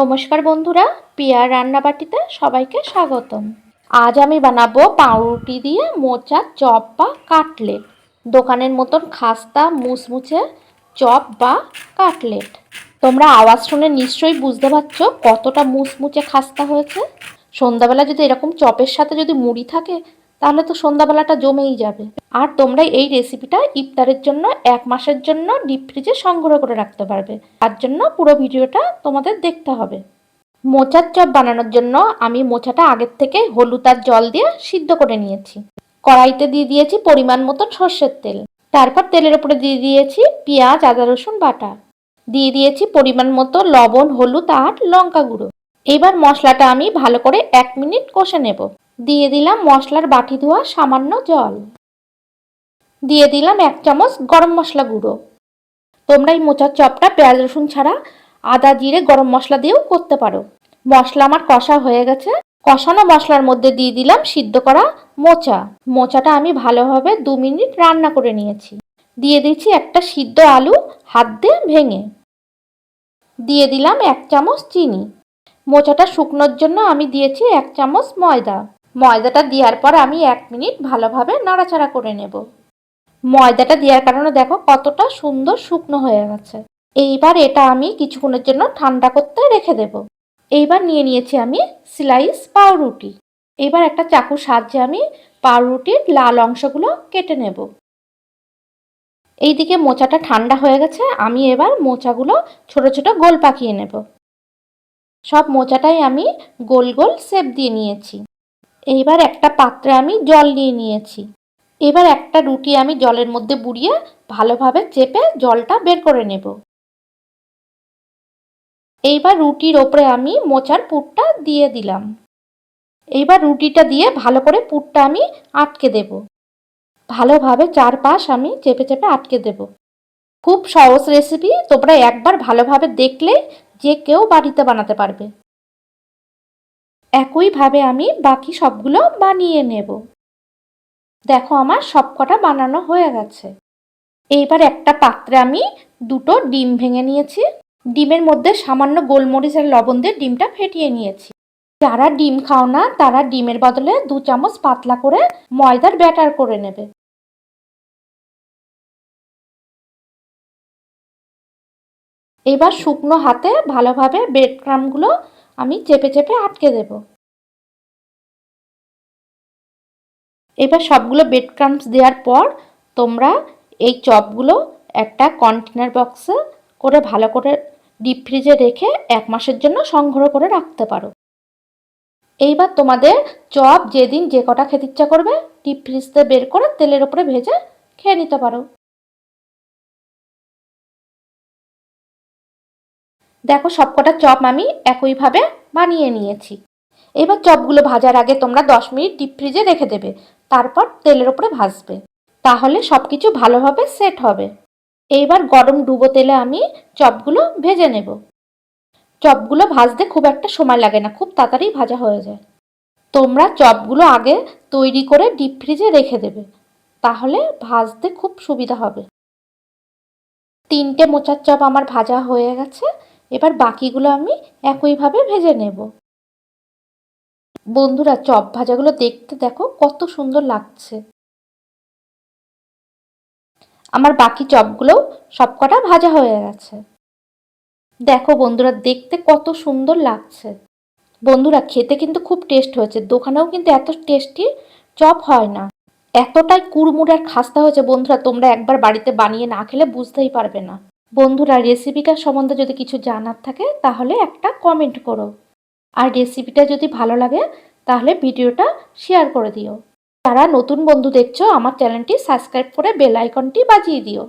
নমস্কার বন্ধুরা, পিয়ার রান্নাবাটিতে সবাইকে স্বাগতম। আজ আমি বানাবো পাউরুটি দিয়ে মোচা চপ বা কাটলেট। দোকানের মতন খাস্তা মুচমুচে চপ বা কাটলেট। তোমরা আওয়াজ শুনে নিশ্চয়ই বুঝতে পারছ কতটা মুচমুচে খাস্তা হয়েছে। সন্ধ্যাবেলা যদি এরকম চপের সাথে যদি মুড়ি থাকে তাহলে তো সন্ধ্যাবেলাটা জমেই যাবে। আর তোমরা এই রেসিপিটা ইফতারের জন্য, এক মাসের জন্য ডিপ ফ্রিজে সংগ্রহ করে রাখতে পারবে। তার জন্য পুরো ভিডিওটা তোমাদের দেখতে হবে। মোচার চপ বানানোর জন্য আমি মোচাটা আগের থেকে হলুদ আর জল দিয়ে সিদ্ধ করে নিয়েছি। কড়াইতে দিয়ে দিয়েছি পরিমাণ মতন সর্ষের তেল। তারপর তেলের উপরে দিয়ে দিয়েছি পেঁয়াজ, আদা, রসুন বাটা। দিয়ে দিয়েছি পরিমাণ মতো লবণ, হলুদ আর লঙ্কা গুঁড়ো। এবার মশলাটা আমি ভালো করে এক মিনিট কষে নেব। দিয়ে দিলাম মশলার বাটি ধোয়া সামান্য জল। দিয়ে দিলাম এক চামচ গরম মশলা গুঁড়ো। তোমরা এই মোচার চপটা পেঁয়াজ, রসুন ছাড়া আদা, জিরে, গরম মশলা দিয়েও করতে পারো। মশলা আমার কষা হয়ে গেছে। কষানো মশলার মধ্যে দিয়ে দিলাম সিদ্ধ করা মোচা। মোচাটা আমি ভালোভাবে দু মিনিট রান্না করে নিয়েছি। দিয়ে দিচ্ছি একটা সিদ্ধ আলু হাত দিয়ে ভেঙে। দিয়ে দিলাম এক চামচ চিনি। মোচাটা শুকনোর জন্য আমি দিয়েছি এক চামচ ময়দা। ময়দাটা দেওয়ার পর আমি এক মিনিট ভালোভাবে নাড়াচাড়া করে নেব। ময়দাটা দেওয়ার কারণে দেখো কতটা সুন্দর শুকনো হয়ে গেছে। এইবার এটা আমি কিছুক্ষণের জন্য ঠান্ডা করতে রেখে দেব। এইবার নিয়ে নিয়েছি আমি স্লাইস পাউরুটি। এবার একটা চাকুর সাহায্যে আমি পাউরুটির লাল অংশগুলো কেটে নেব। এইদিকে মোচাটা ঠান্ডা হয়ে গেছে, আমি এবার মোচাগুলো ছোট ছোট গোল পাকিয়ে নেব। সব মোচাটাই আমি গোল গোল শেপ দিয়ে নিয়েছি। এইবার একটা পাত্রে আমি জল নিয়ে নিয়েছি। এবার একটা রুটি আমি জলের মধ্যে বুড়িয়ে ভালোভাবে চেপে জলটা বের করে নেব। এইবার রুটির ওপরে আমি মোচার পুরটা দিয়ে দিলাম। এইবার রুটিটা দিয়ে ভালো করে পুরটা আমি আটকে দেব। ভালোভাবে চারপাশ আমি চেপে চেপে আটকে দেব। খুব সহজ রেসিপি তোমরা একবার ভালোভাবে দেখলে যে কেউ বাড়িতে বানাতে পারবে। একইভাবে আমি বাকি সবগুলো বানিয়ে নেব। দেখো আমার সবকটা বানানো হয়ে গেছে। এইবার একটা পাত্রে আমি দুটো ডিম ভেঙে নিয়েছি। ডিমের মধ্যে সামান্য গোলমরিচ আর লবণ দিয়ে ডিমটা ফেটিয়ে নিয়েছি। যারা ডিম খাও না, তারা ডিমের বদলে দু চামচ পাতলা করে ময়দার ব্যাটার করে নেবে। এবার শুকনো হাতে ভালোভাবে ব্রেড ক্রামগুলো আমি চেপে চেপে আটকে দেব। এবার সবগুলো বেড ক্রামস দেওয়ার পর তোমরা এই চপগুলো একটা কন্টেনার বক্সে করে ভালো করে ডিপ ফ্রিজে রেখে এক মাসের জন্য সংগ্রহ করে রাখতে পারো। এইবার তোমাদের চপ যেদিন যে কটা খেতে ইচ্ছা করবে ডিপ ফ্রিজতে বের করে তেলের ওপরে ভেজে খেয়ে নিতে পারো। দেখো সবকটা চপ আমি একইভাবে বানিয়ে নিয়েছি। এবার চপগুলো ভাজার আগে তোমরা দশ মিনিট ডিপ ফ্রিজে রেখে দেবে, তারপর তেলের ওপরে ভাজবে। তাহলে সব কিছু ভালোভাবে সেট হবে। এইবার গরম ডুবো তেলে আমি চপগুলো ভেজে নেব। চপগুলো ভাজতে খুব একটা সময় লাগে না, খুব তাড়াতাড়ি ভাজা হয়ে যায়। তোমরা চপগুলো আগে তৈরি করে ডিপ ফ্রিজে রেখে দেবে, তাহলে ভাজতে খুব সুবিধা হবে। তিনটে মোচার চপ আমার ভাজা হয়ে গেছে। এবার বাকিগুলো আমি একইভাবে ভেজে নেব। বন্ধুরা, চপ ভাজাগুলো দেখতে দেখো কত সুন্দর লাগছে। আমার বাকি চপগুলোও সবকটা ভাজা হয়ে গেছে। দেখো বন্ধুরা, দেখতে কত সুন্দর লাগছে। বন্ধুরা, খেতে কিন্তু খুব টেস্ট হয়েছে। দোকানেও কিন্তু এত টেস্টি চপ হয় না। এতটাই কুড়মুড় আর খাস্তা হয়েছে বন্ধুরা, তোমরা একবার বাড়িতে বানিয়ে না খেলে বুঝতেই পারবে না। বন্ধুরা রেসিপিটা সম্বন্ধে যদি কিছু জানার থাকে, তাহলে একটা কমেন্ট করো। আর রেসিপিটা যদি ভালো লাগে, তাহলে ভিডিওটা শেয়ার করে দিও। যারা নতুন বন্ধু দেখছ, আমার চ্যানেলটি সাবস্ক্রাইব করে বেল আইকনটি বাজিয়ে দিও।